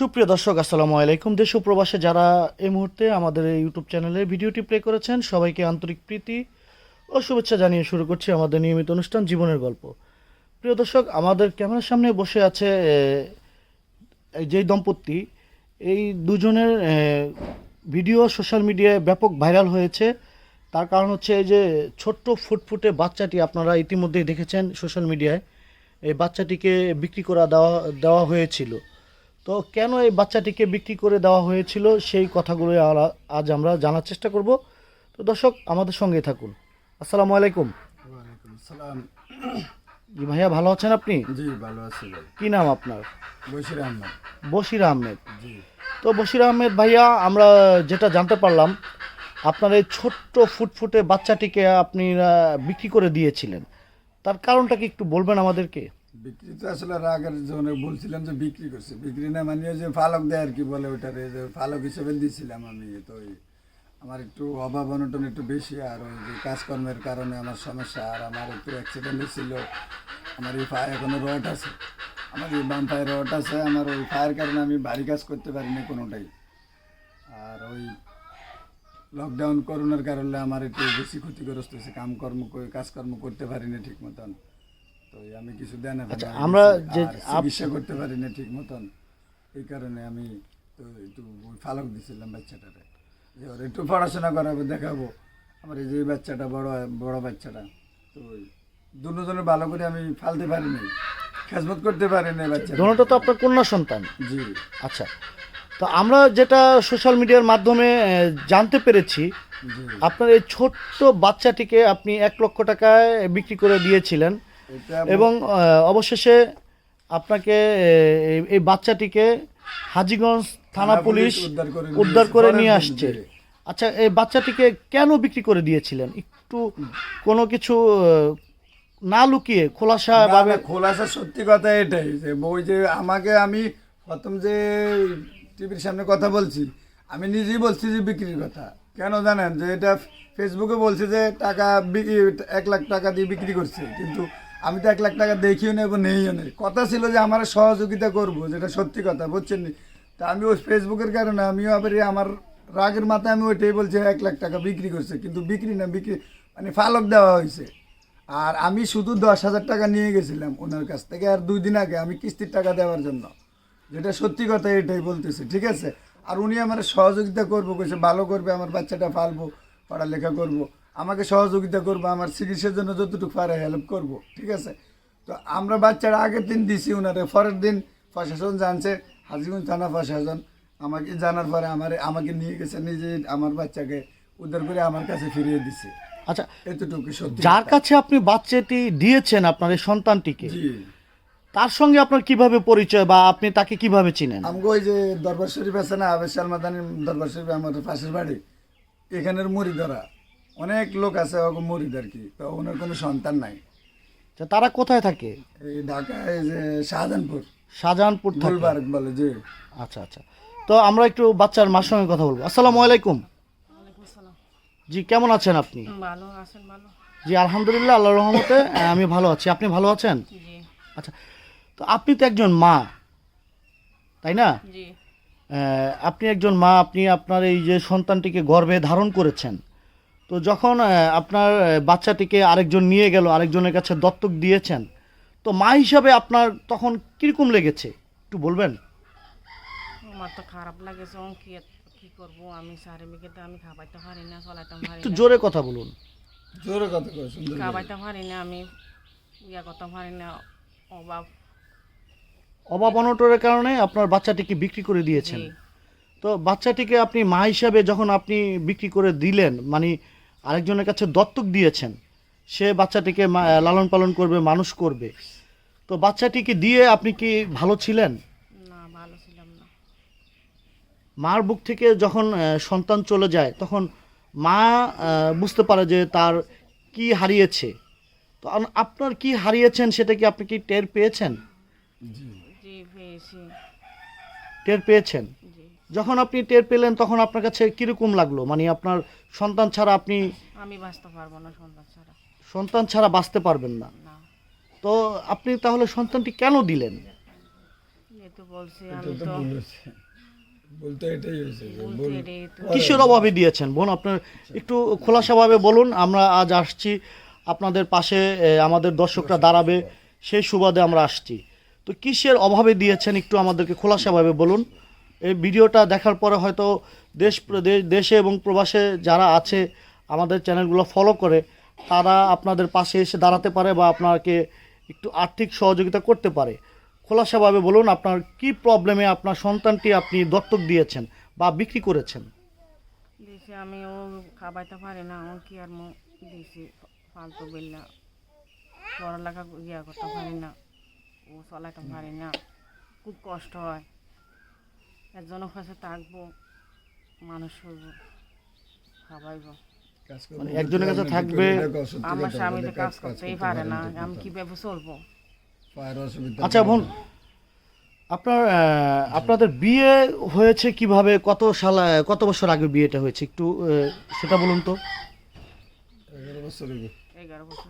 সুপ্রিয় দর্শক, আসসালামু আলাইকুম। দেশ প্রবাসে যারা এই মুহূর্তে আমাদের এই ইউটিউব চ্যানেলে ভিডিওটি প্লে করেছেন, সবাইকে আন্তরিক প্রীতি ও শুভেচ্ছা জানিয়ে শুরু করছি আমাদের নিয়মিত অনুষ্ঠান জীবনের গল্প। প্রিয় দর্শক, আমাদের ক্যামেরার সামনে বসে আছে যেই দম্পতি, এই দুজনের ভিডিও সোশ্যাল মিডিয়ায় ব্যাপক ভাইরাল হয়েছে। তার কারণ হচ্ছে এই যে ছোট্ট ফুটফুটে বাচ্চাটি আপনারা ইতিমধ্যেই দেখেছেন সোশ্যাল মিডিয়ায়, এই বাচ্চাটিকে বিক্রি করা দেওয়া দেওয়া হয়েছিল। তো কেন এই বাচ্চাটিকে বিক্রি করে দেওয়া হয়েছিল? সেই কথাগুলো আজ আমরা জানার চেষ্টা করব। তো দর্শক আমাদের সঙ্গে থাকুন। আসসালামু আলাইকুম। জি ভাইয়া ভালো আছেন আপনি? জি ভালো আছি কি নাম আপনার? বশির আহমেদ। বশির আহমেদ। জি। তো বশির আহমেদ ভাইয়া আমরা যেটা জানতে পারলাম আপনার এই ছোট্ট ফুটফুটে বাচ্চাটিকে আপনি বিক্রি করে দিয়েছিলেন। তার কারণটা কি একটু বলবেন আমাদেরকে? বিক্রি তো আসলে রাগের জন্য বলছিলাম যে বিক্রি করছে। বিক্রি না মানে যে ফালক দেয় আর কি বলে ওইটারে, যে ফালক হিসেবে দিয়েছিলাম আমি। তো ওই আমার একটু অভাব অনটন একটু বেশি আর ওই যে কাজকর্মের কারণে আমার সমস্যা আর আমার একটু অ্যাক্সিডেন্ট হয়েছিল। আমার এই পায়ে এখনও রড আছে। আমার এই বাম পায়ে রড আছে, আমার ওই পায়ের কারণে আমি বাড়ি কাজ করতে পারিনি কোনোটাই। আর ওই লকডাউন করোনার কারণে আমার একটু বেশি ক্ষতিগ্রস্ত হয়েছে। কামকর্ম করে- কাজকর্ম করতে পারি পারিনি ঠিক মতন তো আমি কিছু দেন আচ্ছা, আমরা যে চিকিৎসা করতে পারিনি ঠিক মতন। এই কারণে আমি তো একটু ফালক দিছিলাম বাচ্চাটারে। যে ওর একটু পড়াশোনা করাবো দেখাবো। আমার এই যে বাচ্চাটা বড় বড় বাচ্চাটা তো দুজনে ভালো করে আমি ফালতে পারিনি খেজমত করতে পারিনি বাচ্চা দোনোটা তো আপনার কন্যা সন্তান। জি। আচ্ছা তো আমরা যেটা সোশ্যাল মিডিয়ার মাধ্যমে জানতে পেরেছি আপনার এই ছোট্ট বাচ্চাটিকে আপনি এক লক্ষ টাকায় বিক্রি করে দিয়েছিলেন। এবং অবশেষে আপনাকে এই- বাচ্চাটিকে হাজিগঞ্জ থানা পুলিশ উদ্ধার করে নিয়ে আসছে। আচ্ছা এই বাচ্চাটিকে কেন বিক্রি করে দিয়েছিলেন? একটু কোনো কিছু না লুকিয়ে খোলাসা ভাবে খোলাসা সত্যি কথা এটাই যে ওই যে আমাকে আমি প্রথম যে টিভির সামনে কথা বলছি আমি নিজেই বলছি যে বিক্রির কথা। কেন জানেন যে এটা ফেসবুকে বলছে যে টাকা এক লাখ টাকা দিয়ে বিক্রি করছে। কিন্তু আমি তো এক লাখ টাকা দেখিও নেই এবং নেইও নেই। কথা ছিল যে আমার সহযোগিতা করব, যেটা সত্যি কথা, বুঝছেন নি? তা আমি ওই ফেসবুকের কারণে আমিও আবার আমার রাগের মাথায় আমি ওইটাই বলছি, এক লাখ টাকা বিক্রি করছে, কিন্তু বিক্রি না, বিক্রি মানে ফালক দেওয়া হয়েছে। আর আমি শুধু দশ হাজার টাকা নিয়ে গেছিলাম ওনার কাছ থেকে, আর দুই দিন আগে আমি কিস্তির টাকা দেওয়ার জন্য। যেটা সত্যি কথা এটাই বলতেছে, ঠিক আছে? আর উনি আমার সহযোগিতা করব, কইছে ভালো করবে, আমার বাচ্চাটা ফালবো পড়ালেখা করব। আমাকে সহযোগিতা করব আমার চিকিৎসার জন্য যতটুকু পারে হেল্প করব ঠিক আছে? তো আমরা বাচ্চারা আগের দিন দিছি ওনারে পরের দিন প্রশাসন জানছে হাজিগঞ্জ থানা প্রশাসন আমাকে জানার পরে আমার আমাকে নিয়ে গেছে নিজে আমার বাচ্চাকে উদ্ধার করে আমার কাছে ফিরিয়ে দিছে। আচ্ছা এতটুকু সত্যি যার কাছে আপনি বাচ্চাটি দিয়েছেন আপনার এই সন্তানটিকে তার সঙ্গে আপনার কীভাবে পরিচয় বা আপনি তাকে কীভাবে চিনেন? আমাকে ওই যে দরবার শরীফ আছে না আবেশ সালমাদানির দরবার শরীফ আমাদের পাশের বাড়ি এখানের মুড়ি ধরা অনেক লোক আছে ওকে মরিদ আর কি। তো ওনার কোনো সন্তান নাই। আচ্ছা, তারা কোথায় থাকে? এই ঢাকায় যে শাহজাহানপুর। শাহজাহানপুর থাকে। গুলবার্গ বলে যে আচ্ছা আচ্ছা। তো আমরা একটু বাচ্চার মার সঙ্গে কথা বলব। আসসালামু আলাইকুম। ওয়ালাইকুম আসসালাম। জি কেমন আছেন আপনি? ভালো আছেন ভালো। জি আলহামদুলিল্লাহ আল্লাহর রহমতে আহ, আমি ভালো আছি। আপনি ভালো আছেন? জি। আচ্ছা তো আপনি তো একজন মা তাই না? জি। আহ, আপনি একজন মা আপনি আপনার এই যে সন্তানটিকে গর্ভে ধারণ করেছেন। তো যখন আপনার বাচ্চাটিকে আরেকজন নিয়ে গেল আরেকজনের কাছে দত্তক দিয়েছেন তো মা হিসাবে আপনার তখন কীরকম লেগেছে? একটু বলবেন? আমার তো খারাপ লাগেছে কি করব? আমি সারে মেঘে তো আমি খাবাইতে পারি না চলাইতে পারি একটু না। জোরে কথা বলুন। জোরে কথা কয় সুন্দর করে। খাবাইতে পারি না আমি ইয়া করতে পারি না অভাব। অভাব অনটনের কারণে আপনার বাচ্চাটিকে বিক্রি করে দিয়েছেন। জি। তো বাচ্চাটিকে আপনি মা হিসাবে যখন আপনি বিক্রি করে দিলেন মানে আরেকজনের কাছে দত্তক দিয়েছেন। সে বাচ্চাটিকে লালন পালন করবে মানুষ করবে। তো বাচ্চাটিকে দিয়ে আপনি কি ভালো ছিলেন? না ভালো ছিলাম না। মার বুক থেকে যখন সন্তান চলে যায় তখন মা বুঝতে পারে যে তার কি হারিয়েছে। তো আপনার কি হারিয়েছেন সেটা কি আপনি কি টের পেয়েছেন? টের পেয়েছেন? যখন আপনি টের পেলেন তখন আপনার কাছে কীরকম লাগল? মানে আপনার সন্তান ছাড়া আপনি আমি বাঁচতে পারব না সন্তান ছাড়া। সন্তান ছাড়া বাঁচতে পারবেন না। তো আপনি তাহলে সন্তানটি কেন দিলেন? বলছি আমি বলতে এটাই হয়েছে তো কিসের অভাবে দিয়েছেন? বোন আপনার একটু খোলাসাভাবে বলুন আমরা আজ আসছি আপনাদের পাশে আমাদের দর্শকরা দাঁড়াবে সেই সুবাদে আমরা আসছি। তো কিসের অভাবে দিয়েছেন? একটু আমাদেরকে খোলাসাভাবে বলুন। এই ভিডিওটা দেখার পরে হয়তো দেশ দেশে এবং প্রবাসে যারা আছে, আমাদের চ্যানেলগুলো ফলো করে, তারা আপনাদের পাশে এসে দাঁড়াতে পারে বা আপনাকে একটু আর্থিক সহযোগিতা করতে পারে। খোলাসাভাবে বলুন আপনার কি প্রবলেমে আপনার সন্তানটি আপনি দত্তক দিয়েছেন বা বিক্রি করেছেন? আমি ও খাবাইতে পারি না, ও কি আর মো দিয়েছি, ফালতু বিল্লা পড়ালেখা ইয়া করতে পারি না, ও চলাইতে পারি না, খুব কষ্ট হয়। একজনের কাছে থাকব মানুষ হইব খাবাইব করব। মানে একজনের কাছে থাকবে, আমার স্বামী তো কাজ করতেই পারে না আমি কীভাবে চলবো? আচ্ছা বোন আপনার আপনাদের বিয়ে হয়েছে কীভাবে? কত সাল কত বছর আগে বিয়েটা হয়েছে? একটু সেটা বলুন তো। এগারো বছর এগারো বছর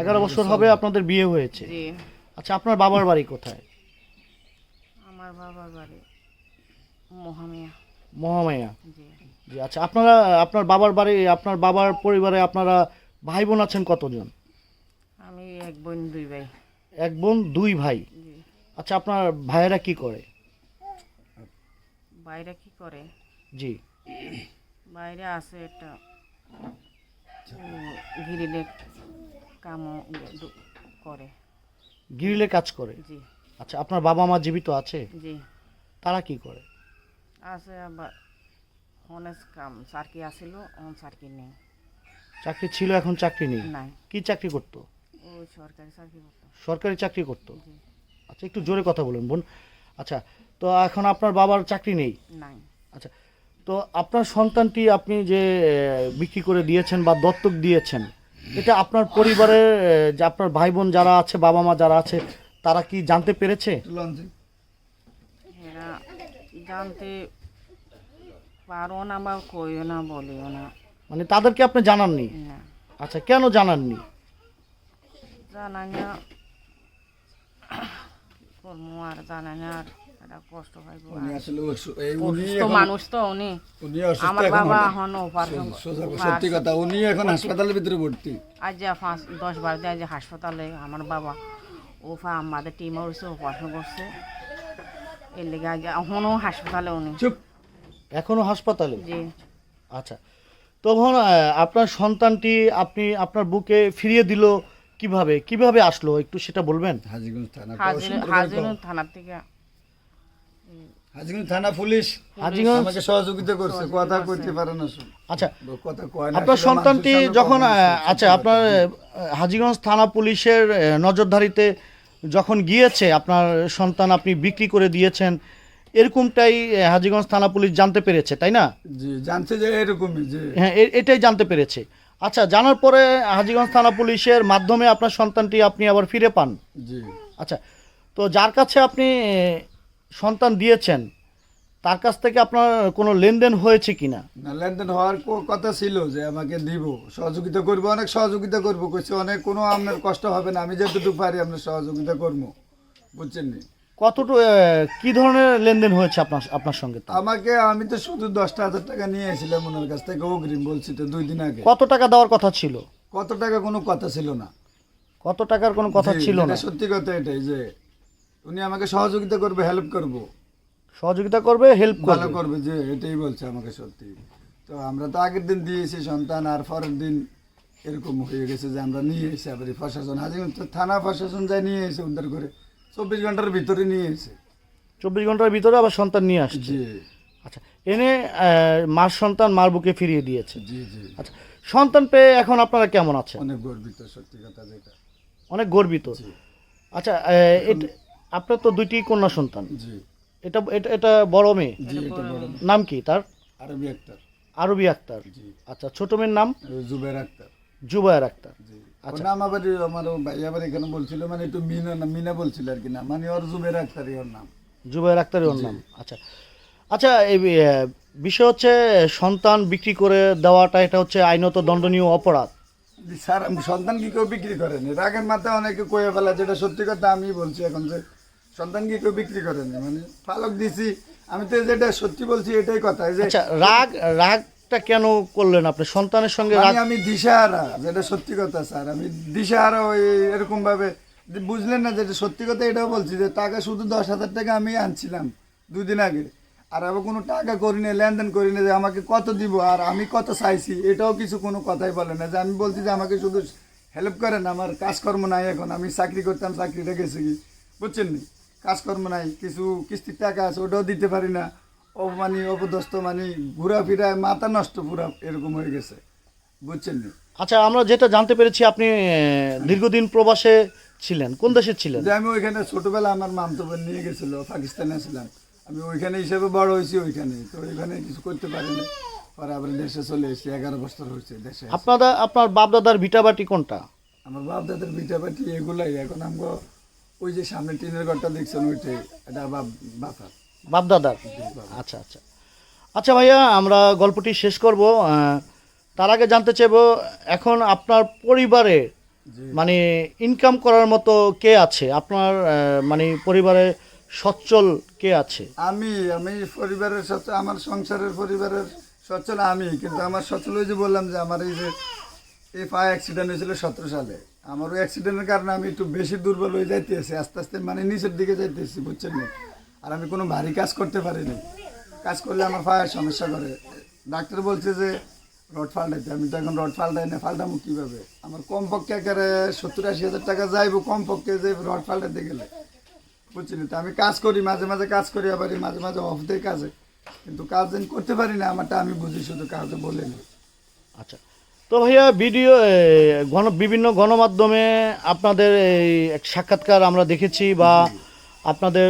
এগারো বছর হবে আপনাদের বিয়ে হয়েছে। আচ্ছা আপনার বাবার বাড়ি কোথায়? আমার বাবার বাড়ি মহামিয়া। মহামায়া। জি। আচ্ছা আপনারা আপনার বাবার বাড়ি আপনার বাবার পরিবারে আপনারা ভাই বোন আছেন কতজন? আমি এক বোন দুই ভাই। এক বোন দুই ভাই। আচ্ছা আপনার ভাইয়েরা কি করে? বাইরে কি করে? জি। বাইরে আছে একটা গিরিলে কামও করে। গিরিলে কাজ করে? জি। আচ্ছা আপনার বাবা মা জীবিত আছে? জি। তারা কি করে? আছে আবার অনেক কাম। সার্কি আসিল অন সার্কি নেই। চাকরি ছিল এখন চাকরি নেই? নাই। কি চাকরি করতো? ও সরকারি চাকরি করতো। সরকারি চাকরি করতো? আচ্ছা একটু জোরে কথা বলুন বোন। আচ্ছা তো এখন আপনার বাবার চাকরি নেই? নাই। আচ্ছা তো আপনার সন্তানটি আপনি যে বিক্রি করে দিয়েছেন বা দত্তক দিয়েছেন এটা আপনার পরিবারের যে আপনার ভাই বোন যারা আছে বাবা মা যারা আছে তারা কি জানতে পেরেছে? জানতে পারো না বা কইও না বলিও না। মানে তাদেরকে আপনি জানাননি? না। আচ্ছা কেন জানাননি? জানাই না করব আর জানাই না আর। এটা কষ্ট মানুষ তো উনি। উনি আমার বাবা হঠাৎ। এখন সত্যি কথা উনি এখন হাসপাতালের ভিতরে ভর্তি। আজ যে পাঁচ দশ বার দিয়ে আজ হাসপাতালে আমার বাবা ও ফা আমাদের টিমে অপারেশন করছে এর লেগে এখনও হাসপাতালে উনি। চুপ। এখনও হাসপাতালে? জি। আচ্ছা। তখন আপনার সন্তানটি আপনি আপনার বুকে ফিরিয়ে দিল কীভাবে? কীভাবে আসলো? একটু সেটা বলবেন? হাজিগঞ্জ থানা হাজির হাজির থানার থেকে। হাজিগঞ্জ থানা পুলিশ হাজিগঞ্জ? আমাকে সহযোগিতা করছে কথা কইতে পারে না শুন আচ্ছা। কথা কয় না আপনার সন্তানটি যখন। আচ্ছা আপনার হাজীগঞ্জ থানা পুলিশের নজরদারিতে যখন গিয়েছে আপনার সন্তান আপনি বিক্রি করে দিয়েছেন এরকমটাই হাজিগঞ্জ থানা পুলিশ জানতে পেরেছে তাই না? জি জানছে যে এরকমই যে হ্যাঁ এটাই জানতে পেরেছে। আচ্ছা জানার পরে হাজিগঞ্জ থানা পুলিশের মাধ্যমে আপনার সন্তানটি আপনি আবার ফিরে পান? জি। আচ্ছা তো যার কাছে আপনি সন্তান দিয়েছেন তার কাছ থেকে আপনার কোনো লেনদেন হয়েছে কিনা? না লেনদেন হওয়ার কথা ছিল যে আমাকে দিব। সহযোগিতা করব অনেক সহযোগিতা করব কইছে অনেক কোনো আপনার কষ্ট হবে না আমি যেটুকু পারি আপনার সহযোগিতা করব। বুঝছেন নি? কতটুকু আহ, কি ধরনের লেনদেন হয়েছে আপনার আপনার সঙ্গে তো? আমাকে আমি তো শুধু দশটা হাজার টাকা নিয়ে এসেছিলাম ওনার কাছ থেকে অগ্রিম বলছি তো দুই দিন আগে। কত টাকা দেওয়ার কথা ছিল? কত টাকা কোনো কথা ছিল না। কত টাকার কোনো কথা ছিল না? সত্যি কথা এটাই যে উনি আমাকে সহযোগিতা করবে হেল্প করব। সহযোগিতা করবে হেল্প ভালো করবে। যে এটাই বলছে আমাকে সত্যি। তো আমরা তো আগের দিন দিয়েছি সন্তান আর পরের দিন এরকম হয়ে গেছে যে আমরা নিয়ে এসে আবার প্রশাসন হাজির থানা প্রশাসন যায় নিয়ে এসে উদ্ধার করে চব্বিশ ঘণ্টার ভিতরে নিয়ে এসে। চব্বিশ ঘণ্টার ভিতরে আবার সন্তান নিয়ে আসছে। জি। আচ্ছা এনে মার সন্তান মার বুকে ফিরিয়ে দিয়েছে। জি জি। আচ্ছা সন্তান পেয়ে এখন আপনারা কেমন আছেন? অনেক গর্বিত সত্যি কথা যেটা। অনেক গর্বিত। আচ্ছা আপনার তো দুইটি কন্যা সন্তান। জি। এটা এটা এটা বড় মেয়ে। জি এটা বড়। নাম কি তার? আরবি আক্তার। আরবি আক্তার। জি। আচ্ছা ছোট মেয়ের নাম? জুবের আক্তার। জুবায়ের আক্তার। জি। আচ্ছা। ওর নাম আবার আমার ভাই আবার এখানে বলছিল মানে একটু মিনা না মিনা বলছিল আর কি না মানে ওর জুবের আক্তারই ওর নাম। জুবাইর আক্তারের ওর নাম। আচ্ছা। আচ্ছা এই আহ, বিষয় হচ্ছে সন্তান বিক্রি করে দেওয়াটা এটা হচ্ছে আইনত দণ্ডনীয় অপরাধ। জি, স্যার সন্তান কি কেউ বিক্রি করেনি? রাগের মাথায় অনেকে কয়ে ফেলা যেটা সত্যি কথা আমি বলছি এখন যে সন্তান কি কেউ বিক্রি করেনি মানে পালক দিছি। আমি তো যেটা সত্যি বলছি এটাই কথা। যে আচ্ছা রাগ রাগটা কেন করলেন আপনি? সন্তানের সঙ্গে রাগ মানে আমি দিশাহারা যেটা সত্যি কথা স্যার। আমি দিশাহারা ওই এরকম ভাবে বুঝলেন না যেটা সত্যি কথা এটাও বলছি যে টাকা শুধু দশ হাজার টাকা আমি আনছিলাম দুদিন আগে। আর আবার কোনো টাকা করি না লেনদেন করি না যে আমাকে কত দিব আর আমি কত চাইছি এটাও কিছু কোনো কথাই বলে না। যে আমি বলছি যে আমাকে শুধু হেল্প করেন আমার কাজকর্ম নাই এখন আমি চাকরি করতাম চাকরিটা গেছে কি? বুঝছেন নি? কাজকর্ম নাই কিছু কিস্তির টাকা আছে ওটাও দিতে পারি না। অপমানি অপদস্থ মানে ঘোরাফেরায় মাথা নষ্ট পুরা এরকম হয়ে গেছে। বুঝছেন নি? আচ্ছা আমরা যেটা জানতে পেরেছি আপনি দীর্ঘদিন প্রবাসে ছিলেন কোন দেশে ছিলেন? যে আমি ওইখানে ছোটবেলা আমার মামতো বোন নিয়ে গেছিল পাকিস্তানে ছিলাম। আমি ওইখানে হিসেবে বড় হয়েছি ওইখানে তো ওইখানে কিছু করতে পারিনি পরে আবার দেশে চলে এসেছি এগারো বছর হয়েছে দেশে আপনার বাপ দাদার ভিটাবাটি কোনটা? আমার বাপ দাদার ভিটা পাটি এগুলাই এখন আমগো ওই যে সামনে টিনের ঘরটা দেখছেন ওইটাই এটা বাপ বাপার। বাপ দাদার আচ্ছা আচ্ছা। আচ্ছা ভাইয়া আমরা গল্পটি শেষ করব। তার আগে জানতে চাইব এখন আপনার পরিবারে মানে ইনকাম করার মতো কে আছে? আপনার মানে পরিবারে সচ্ছল কে আছে? আমি আমি পরিবারের সাথে আমার সংসারের পরিবারের সচ্ছল আমি কিন্তু আমার সচ্ছল ওই যে বললাম যে আমার এই যে এই পা অ্যাক্সিডেন্ট হয়েছিল সতেরো সালে। আমার ওই অ্যাক্সিডেন্টের কারণে আমি একটু বেশি দুর্বল হয়ে যাইতেছি, আস্তে আস্তে মানে নিচের দিকে যাইতেছি, বুঝছেন না? আর আমি কোনো ভারী কাজ করতে পারিনি। কাজ করলে আমার পায়ের সমস্যা করে। ডাক্তার বলছে যে, রড ফাল্টাইতে। আমি তো এখন রড ফাল্টাই না, ফাল্টামো কীভাবে? আমার কমপক্ষে একেবারে সত্তর আশি হাজার টাকা যাইবো, কমপক্ষে যে রড ফাল্টাইতে গেলে। বুঝছি না? তো আমি কাজ করি, মাঝে মাঝে কাজ করি, আবার মাঝে মাঝে অফ দেয় কাজে। কিন্তু কাজ করতে পারি না, আমারটা আমি বুঝি, শুধু কাউকে বলিনি। আচ্ছা। তো ভাইয়া, ভিডিও গণ বিভিন্ন গণমাধ্যমে আপনাদের এই এক সাক্ষাৎকার আমরা দেখেছি বা আপনাদের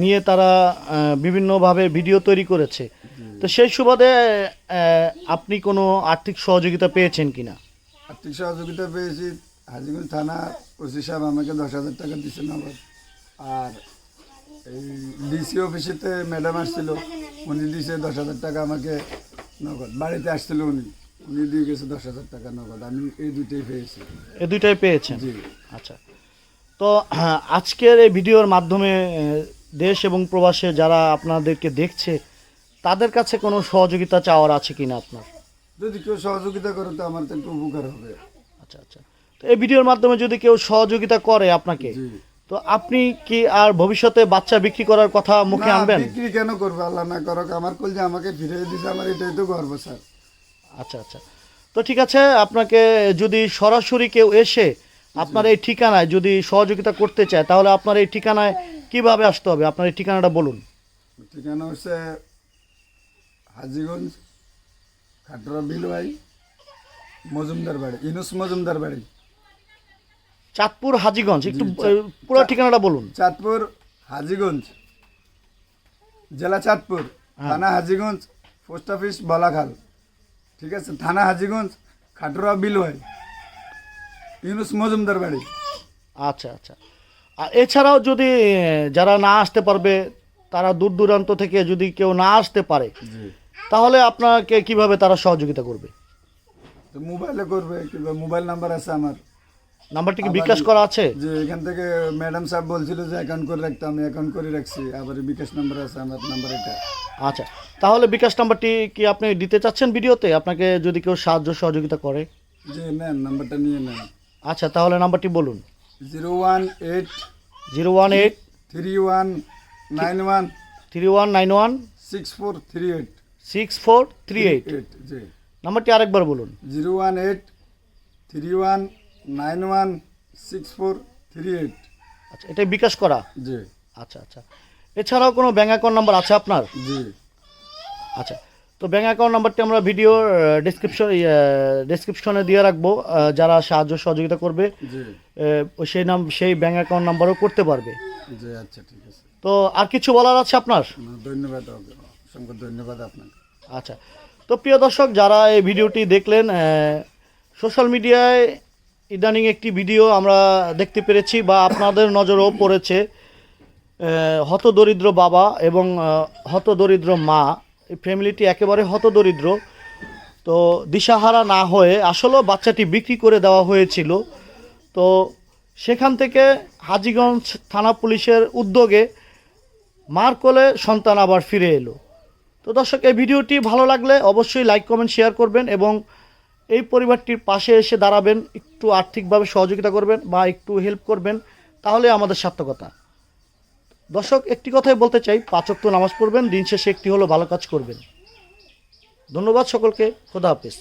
নিয়ে তারা বিভিন্নভাবে ভিডিও তৈরি করেছে। তো সেই সুবাদে আপনি কোনো আর্থিক সহযোগিতা পেয়েছেন কিনা? আর্থিক সহযোগিতা পেয়েছি। হাজিগঞ্জ থানা ওসি সাহেব আমাকে দশ হাজার টাকা দিয়েছেন আবার। আর এই ডিসি অফিসেতে ম্যাডাম আসছিল, উনি দিয়েছে দশ হাজার টাকা আমাকে নগদ। বাড়িতে আসছিল উনি। উনি দিয়ে গেছে দশ হাজার টাকা নগদ। আমি এই দুটোই পেয়েছি। এ দুইটাই পেয়েছেন? জি। আচ্ছা। তো আজকের এই ভিডিওর মাধ্যমে দেশ এবং প্রবাসে যারা আপনাদেরকে দেখছে তাদের কাছে কোনো সহযোগিতা চাওয়ার আছে কিনা আপনার? যদি কেউ সহযোগিতা করে তো আমার তো একটু উপকার হবে। আচ্ছা আচ্ছা। তো এই ভিডিওর মাধ্যমে যদি কেউ সহযোগিতা করে আপনাকে তো আপনি কি আর ভবিষ্যতে বাচ্চা বিক্রি করার কথা মুখে আনবেন? বিক্রি কেন করব? আল্লাহ না করক আমার কল যে আমাকে ফিরিয়ে দিছে আমার এটাই তো গর্ব স্যার। আচ্ছা আচ্ছা। তো ঠিক আছে আপনাকে যদি সরাসরি কেউ এসে আপনার এই ঠিকানায় যদি সহযোগিতা করতে চায় তাহলে আপনার এই ঠিকানায় কীভাবে আসতে হবে? আপনার এই ঠিকানাটা বলুন। ঠিকানা হচ্ছে হাজিগঞ্জ খাটরা বিলুয়াই মজুমদার বাড়ি ইনুস মজুমদার বাড়ি। চাঁদপুর হাজিগঞ্জ একটু পুরো ঠিকানাটা বলুন। চাঁদপুর হাজিগঞ্জ জেলা চাঁদপুর থানা হাজিগঞ্জ পোস্ট অফিস বলাখাল। ঠিক আছে থানা হাজিগঞ্জ খাটরা বিলুয়াই ইউনুস মজুমদার বাড়ি। আচ্ছা আচ্ছা। আর এছাড়াও যদি যারা না আসতে পারবে তারা দূর দূরান্ত থেকে যদি কেউ না আসতে পারে তাহলে আপনাকে কীভাবে তারা সহযোগিতা করবে? তো মোবাইলে করবে কিংবা মোবাইল নাম্বার আছে আমার। নাম্বারটি কি বিকাশ করা আছে? যে এখান থেকে ম্যাডাম সাহেব বলছিল যে অ্যাকাউন্ট করে রাখতে আমি অ্যাকাউন্ট করে রাখছি। আবার বিকাশ নাম্বার আছে আমার নাম্বার এটা। আচ্ছা তাহলে বিকাশ নাম্বারটি কি আপনি দিতে চাচ্ছেন ভিডিওতে? আপনাকে যদি কেউ সাহায্য সহযোগিতা করে। যে নেন নাম্বারটা নিয়ে নেন। আচ্ছা তাহলে নাম্বারটি বলুন। Zero one eight zero one eight three one nine one three one nine one six four three eight six four three eight. Eight জি। নাম্বারটি আরেকবার বলুন। Zero one eight three one nine one six four three eight. আচ্ছা এটাই বিকাশ করা। জি। আচ্ছা আচ্ছা। এছাড়াও কোনো ব্যাঙ্ক অ্যাকাউন্ট নাম্বার আছে আপনার? জি। আচ্ছা তো ব্যাঙ্ক অ্যাকাউন্ট নাম্বারটি আমরা ভিডিওর ডিসক্রিপশন ডিসক্রিপশনে দিয়ে রাখব যারা সাহায্য সহযোগিতা করবে সেই নাম সেই ব্যাঙ্ক অ্যাকাউন্ট নাম্বারও করতে পারবে। জি আচ্ছা ঠিক আছে। তো আর কিছু বলার আছে আপনার? ধন্যবাদ অসংখ্য ধন্যবাদ আপনাকে। আচ্ছা তো প্রিয় দর্শক যারা এই ভিডিওটি দেখলেন সোশ্যাল মিডিয়ায় ইদানিং একটি ভিডিও আমরা দেখতে পেরেছি বা আপনাদের নজরেও পড়েছে। হতদরিদ্র বাবা এবং হতদরিদ্র মা। এই ফ্যামিলিটি একেবারে হতদরিদ্র। তো দিশাহারা না হয়ে আসলেও বাচ্চাটি বিক্রি করে দেওয়া হয়েছিল। তো সেখান থেকে হাজীগঞ্জ থানা পুলিশের উদ্যোগে মার কোলে সন্তান আবার ফিরে এলো। তো দর্শক, এই ভিডিওটি ভালো লাগলে অবশ্যই লাইক কমেন্ট শেয়ার করবেন এবং এই পরিবারটির পাশে এসে দাঁড়াবেন। একটু আর্থিকভাবে সহযোগিতা করবেন বা একটু হেল্প করবেন। তাহলে আমাদের সার্থকতা। দর্শক, একটি কথাই বলতে চাই পাঁচক তো নামাজ পড়বেন, দিন শেষে একটি হলো ভালো কাজ করবেন। ধন্যবাদ সকলকে, খোদা হাফেজ।